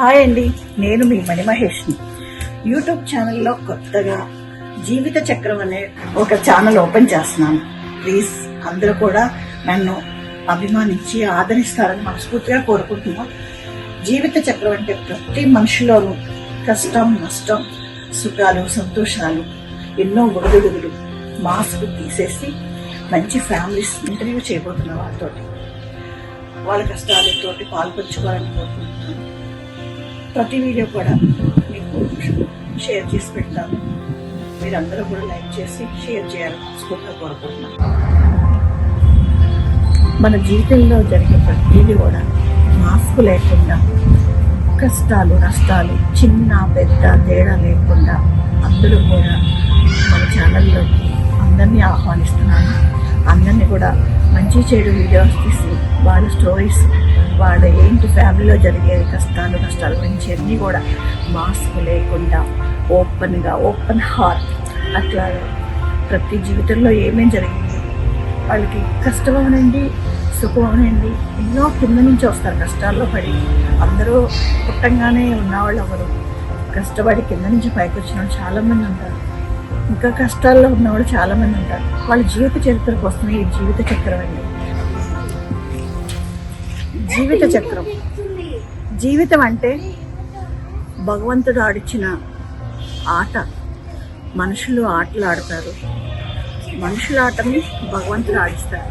Hi అండి నేను మీ మణిమహేష్ని. YouTube ఛానల్లో కొత్తగా జీవిత చక్రం అనే ఒక ఛానల్ ఓపెన్ చేస్తున్నాను. ప్లీజ్ అందరూ కూడా నన్ను అభిమానించి ఆదరిస్తారని మనస్ఫూర్తిగా కోరుకుంటున్నాను జీవిత చక్రం అంటే ప్రతి మనిషిలోనూ కష్టం నష్టం సుఖాలు సంతోషాలు ఎన్నో ఒడిదుడుగులు మాస్క్ తీసేసి మంచి ఫ్యామిలీస్ ఇంటర్వ్యూ చేయబోతున్నా వాళ్ళతోటి వాళ్ళ కష్టాలతోటి పాల్పంచుకోవాలని కోరుకుంటున్నాను. ప్రతి వీడియో కూడా మీకు షేర్ చేసి పెడతాను. మీరందరూ కూడా లైక్ చేసి షేర్ చేయాలని మనస్ఫూర్తిగా కోరుకుంటున్నాను. మన జీవితంలో జరిగే ప్రతిదీ కూడా మాస్క్ లేకుండా కష్టాలు నష్టాలు చిన్న పెద్ద తేడా లేకుండా అందరూ కూడా మన ఛానల్లోకి అందరినీ ఆహ్వానిస్తున్నాను. అందరినీ కూడా మంచి చెడు వీడియోస్ తీసి వాళ్ళ స్టోరీస్ వాళ్ళ ఏంటి ఫ్యామిలీలో జరిగే కష్టాలు కష్టాల గురించి అన్నీ కూడా మాస్క్ లేకుండా ఓపెన్గా ఓపెన్ హార్ట్ అట్లా ప్రతి జీవితంలో ఏమేమి జరిగింది? వాళ్ళకి కష్టం అవునండి సుఖం అవునండి ఎన్నో కింద నుంచి వస్తారు కష్టాల్లో పడి. అందరూ పుట్టంగానే ఉన్నవాళ్ళు ఎవరు? కష్టపడి కింద నుంచి పైకి వచ్చిన వాళ్ళు చాలామంది ఉంటారు. ఇంకా కష్టాల్లో ఉన్నవాళ్ళు చాలామంది ఉంటారు. వాళ్ళ జీవిత చరిత్రకు వస్తున్న ఈ జీవిత చక్రం అండి. జీవిత చక్రం. జీవితం అంటే భగవంతుడు ఆడిచ్చిన ఆట. మనుషులు ఆటలు ఆడతారు మనుషుల ఆటని భగవంతుడు ఆడిస్తారు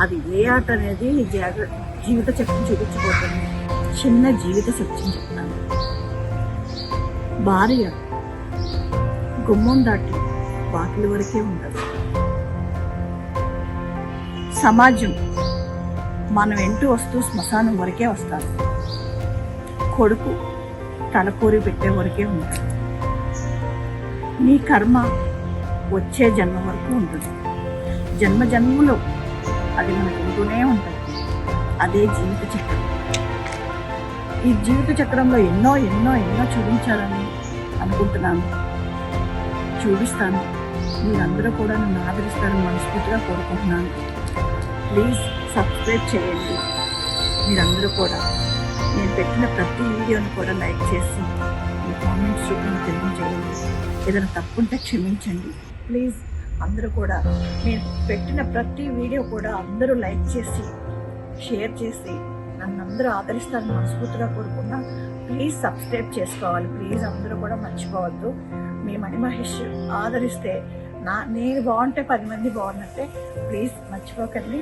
అది ఏ ఆట అనేది జాగ్ర జీవిత చక్రం చూపించబోతుంది చిన్న జీవిత సత్యం చెప్తాను. భార్య గుమ్మం దాటి వాకిలి వరకే ఉండదు సమాజం మనం వెంట వస్తూ శ్మశానం వరకే వస్తారు. కొడుకు తలకూరి పెట్టే వరకే ఉంటాడు. నీ కర్మ వచ్చే జన్మ వరకు ఉంటుంది. జన్మ జన్మలో అది మనకు ఉంటూనే ఉంటుంది. అదే జీవిత చక్రం. ఈ జీవిత చక్రంలో ఎన్నో ఎన్నో ఎన్నో చూపించాలని అనుకుంటున్నాను. చూపిస్తాను. మీరందరూ కూడా నన్ను ఆదరిస్తారని మనస్ఫూర్తిగా కోరుకుంటున్నాను. ప్లీజ్ సబ్స్క్రైబ్ చేయండి. మీరందరూ కూడా నేను పెట్టిన ప్రతి వీడియోని కూడా లైక్ చేసి మీ కామెంట్స్ రూపంలో తెలియజేయండి. ఏదైనా తప్పుంటే క్షమించండి. ప్లీజ్ అందరూ కూడా నేను పెట్టిన ప్రతి వీడియో కూడా అందరూ లైక్ చేసి షేర్ చేసి నన్ను అందరూ ఆదరిస్తారని మనస్ఫూర్తిగా కోరుకున్నా ప్లీజ్ సబ్స్క్రైబ్ చేసుకోవాలి. ప్లీజ్ అందరూ కూడా మర్చిపోవద్దు. మీ మణిమహేష్ ఆదరిస్తే నా నేను బాగుంటే పది మంది బాగున్నట్టే. ప్లీజ్ మర్చిపోకండి.